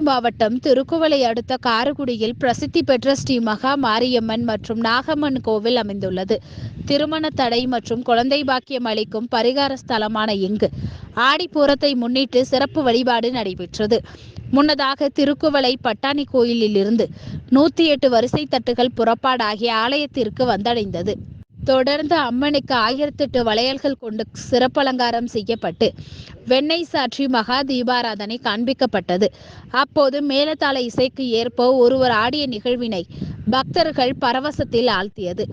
மாவட்டம் திருக்குவளை அடுத்த காரக்குடியில் பிரசித்தி பெற்ற ஸ்ரீ மகா மாரியம்மன் மற்றும் நாகம்மன் கோவில் அமைந்துள்ளது. திருமண தடை மற்றும் குழந்தை பாக்கியம் அளிக்கும் பரிகார ஸ்தலமான இங்கு ஆடிப்பூரத்தை முன்னிட்டு சிறப்பு வழிபாடு நடைபெற்றது. முன்னதாக திருக்குவளை பட்டாணி கோயிலில் இருந்து நூத்தி எட்டு வரிசை தட்டுகள் புறப்பாடாகி ஆலயத்திற்கு வந்தடைந்தது. தொடர்ந்து அம்மனுக்கு ஆயிரத்தெட்டு வளையல்கள் கொண்டு சிறப்பலங்காரம் செய்யப்பட்டு வெண்ணெய் சாற்றி மகா தீபாராதனை காண்பிக்கப்பட்டது. அப்போது மேலதாள இசைக்கு ஏற்ப ஒருவர் ஆடிய நிகழ்வினை பக்தர்கள் பரவசத்தில் ஆழ்த்தியது.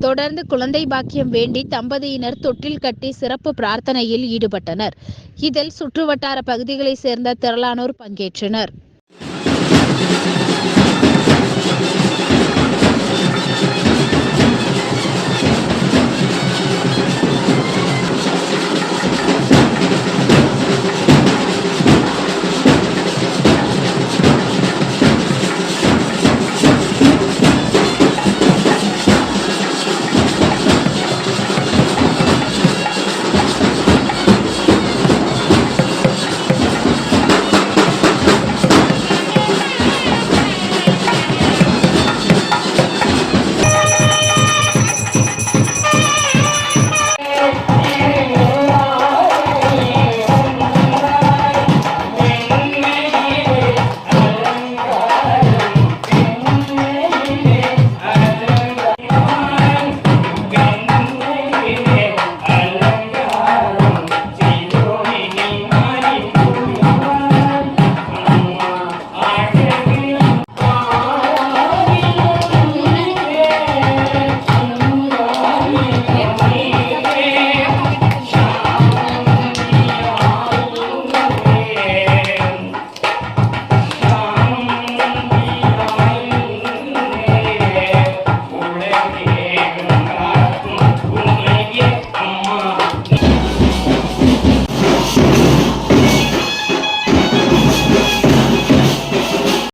தொடர்ந்து குழந்தை பாக்கியம் வேண்டி தம்பதியினர் தொட்டில் கட்டி சிறப்பு பிரார்த்தனையில் ஈடுபட்டனர். இதில் சுற்றுவட்டார பகுதிகளைச் சேர்ந்த திரளானோர் பங்கேற்றனர்.